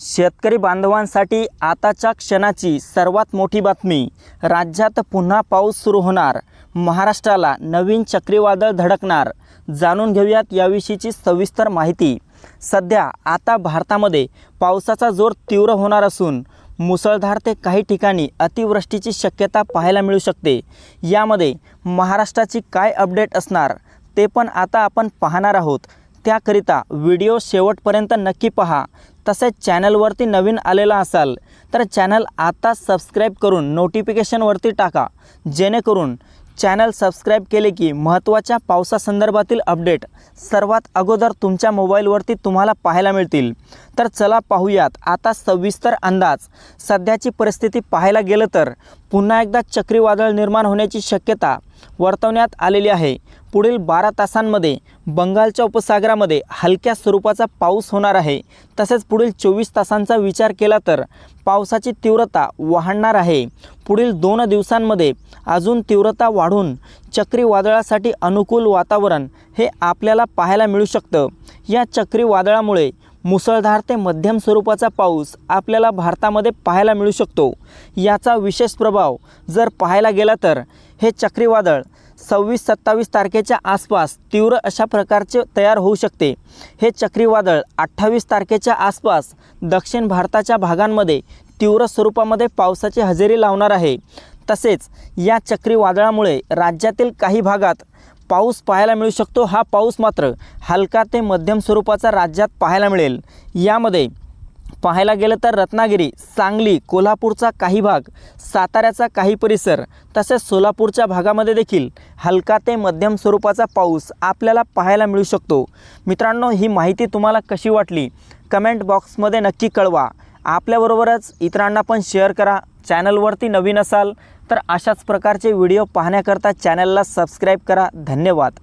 शेतकरी बांधवांसाठी आताच्या क्षणाची सर्वात मोठी बातमी. राज्यात पुन्हा पाऊस सुरू होणार. महाराष्ट्राला नवीन चक्रीवादळ धडकणार. जाणून घेऊयात याविषयीची सविस्तर माहिती. सध्या आता भारतामध्ये पावसाचा जोर तीव्र होणार असून मुसळधार ते काही ठिकाणी अतिवृष्टीची शक्यता पाहायला मिळू शकते. यामध्ये महाराष्ट्राची काय अपडेट असणार ते पण आता आपण पाहणार आहोत. त्याकरिता व्हिडिओ शेवटपर्यंत नक्की पहा. तसेच चॅनलवरती नवीन आलेला असाल तर चॅनल आता सबस्क्राईब करून नोटिफिकेशनवरती टाका. जेणेकरून चॅनल सबस्क्राईब केले की महत्त्वाच्या पावसासंदर्भातील अपडेट सर्वात अगोदर तुमच्या मोबाईलवरती तुम्हाला पाहायला मिळतील. तर चला पाहूयात आता सविस्तर अंदाज. सध्याची परिस्थिती पाहायला गेलं तर पुन्हा एकदा चक्रीवादळ निर्माण होण्याची शक्यता वर्तवण्यात आलेली आहे. पुढील बारा तासांमध्ये बंगालच्या उपसागरामध्ये हलक्या स्वरूपाचा पाऊस होणार आहे. तसेच पुढील चोवीस तासांचा विचार केला तर पावसाची तीव्रता वाढणार आहे. पुढील दोन दिवसांमध्ये अजून तीव्रता वाढून चक्रीवादळासाठी अनुकूल वातावरण हे आपल्याला पाहायला मिळू शकतं. या चक्रीवादळामुळे मुसळधार ते मध्यम स्वरूपाचा पाऊस आपल्याला भारतामध्ये पाहायला मिळू शकतो. याचा विशेष प्रभाव जर पाहायला गेला तर हे चक्रीवादळ सव्वीस सत्तावीस तारखेच्या आसपास तीव्र अशा प्रकारचे तयार होऊ शकते. हे चक्रीवादळ अठ्ठावीस तारखेच्या आसपास दक्षिण भारताच्या भागांमध्ये तीव्र स्वरूपामध्ये पावसाची हजेरी लावणार आहे. तसेच या चक्रीवादळामुळे राज्यातील काही भागात पाऊस पाहायला मिळू शकतो हा पाऊस मात्र हलका ते मध्यम स्वरूपाचा राज्यात पाहायला मिळेल. यामध्ये पाहायला गेलं तर रत्नागिरी सांगली कोल्हापूरचा काही भाग साताऱ्याचा काही परिसर तसेच सोलापूरच्या भागामध्ये देखील हलका ते मध्यम स्वरूपाचा पाऊस आपल्याला पाहायला मिळू शकतो. मित्रांनो ही माहिती तुम्हाला कशी वाटली? कमेंट बॉक्समध्ये नक्की कळवा. आपल्याबरोबरच इतरांना पण शेअर करा. चॅनलवरती नवीन असाल तर अशाच प्रकारचे व्हिडिओ पाहण्याकरता चॅनलला सबस्क्राईब करा. धन्यवाद.